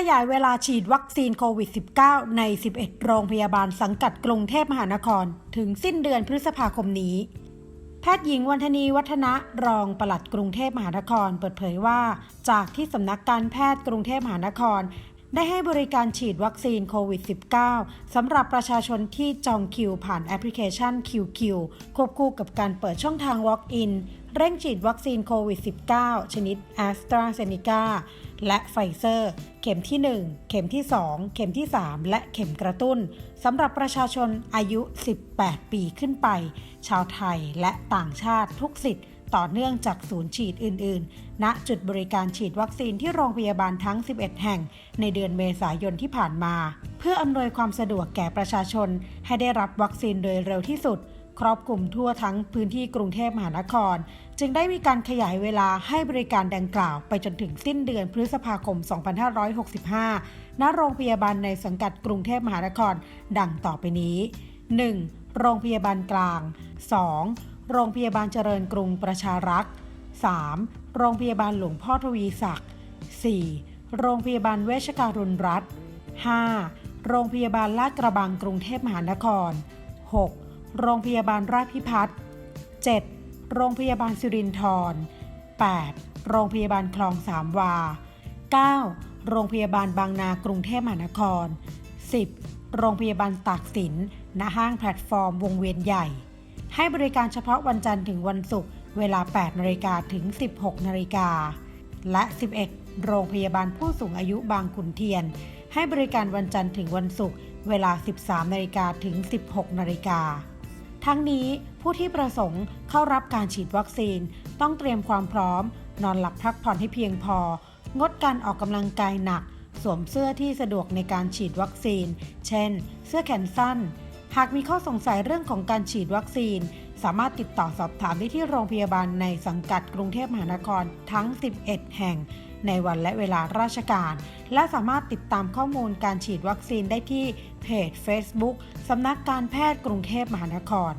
ขยายเวลาฉีดวัคซีนโควิด -19 ใน 11 โรงพยาบาลสังกัดกรุงเทพมหานคร ถึงสิ้นเดือนพฤษภาคมนี้ แพทย์หญิงวันธนีวัฒนะรองปลัดกรุงเทพมหานคร เปิดเผยว่า จากที่สำนักการแพทย์กรุงเทพมหานคร ได้ให้บริการฉีดวัคซีนโควิด -19 สำหรับประชาชนที่จองคิวผ่านแอปพลิเคชัน QQ ควบคู่กับการเปิดช่องทาง Walk-in เร่งฉีดวัคซีนโควิด -19 ชนิด a s t r a z เซ e c a และไฟเซอร์เข็มที่ 1 เข็มที่ 2 เข็มที่ 3 และเข็มกระตุ้นสำหรับประชาชนอายุ 18 ปีขึ้นไป ชาวไทยและต่างชาติทุกสิทธิ์ ต่อเนื่องจากศูนย์ฉีดอื่น ๆ ณ จุดบริการฉีดวัคซีนที่โรงพยาบาลทั้ง 11 แห่ง ในเดือนเมษายนที่ผ่านมา เพื่ออำนวยความสะดวกแก่ประชาชน ให้ได้รับวัคซีนโดยเร็วที่สุด ครอบคลุมทั่วทั้งพื้นที่กรุงเทพมหานคร จึงได้มีการขยายเวลาให้บริการดังกล่าวไปจนถึงสิ้นเดือนพฤษภาคม 2565 ณ โรงพยาบาลในสังกัดกรุงเทพมหานคร ดังต่อไปนี้ 1. โรงพยาบาลกลาง 2. โรงพยาบาลเจริญกรุงประชารักษ์ 3. โรงพยาบาลหลวงพ่อทวีศักดิ์ 4. โรงพยาบาลเวชการุณรัฐ 5. โรงพยาบาลลาดกระบังกรุงเทพมหานคร 6. โรงพยาบาลราชพิพัฒน์ 7. โรงพยาบาลสิรินธร 8. โรงพยาบาลคลองสามวา 9. โรงพยาบาลบางนากรุงเทพมหานคร 10. โรงพยาบาลตากสินณห้างแพลตฟอร์มวงเวียนใหญ่ ให้บริการเฉพาะวันจันทร์ถึงวันศุกร์เวลา 8นาฬิกาถึง 16นาฬิกาและ 11 โรงพยาบาลผู้สูงอายุบางขุนเทียน ให้บริการวันจันทร์ถึงวันศุกร์เวลา 13นาฬิกาถึง 16นาฬิกาทั้งนี้ผู้ที่ประสงค์เข้ารับการฉีดวัคซีน ต้องเตรียมความพร้อม นอนหลับพักผ่อนให้เพียงพอ งดการออกกำลังกายหนัก สวมเสื้อที่สะดวกในการฉีดวัคซีน เช่น เสื้อแขนสั้น หากมีข้อสงสัยเรื่องของการฉีดวัคซีน สามารถติดต่อสอบถามได้ที่โรงพยาบาลในสังกัดกรุงเทพมหานครทั้ง 11 แห่ง ในวันและเวลาราชการ และสามารถติดตามข้อมูลการฉีดวัคซีนได้ที่เพจ Facebook สำนักการแพทย์กรุงเทพมหานคร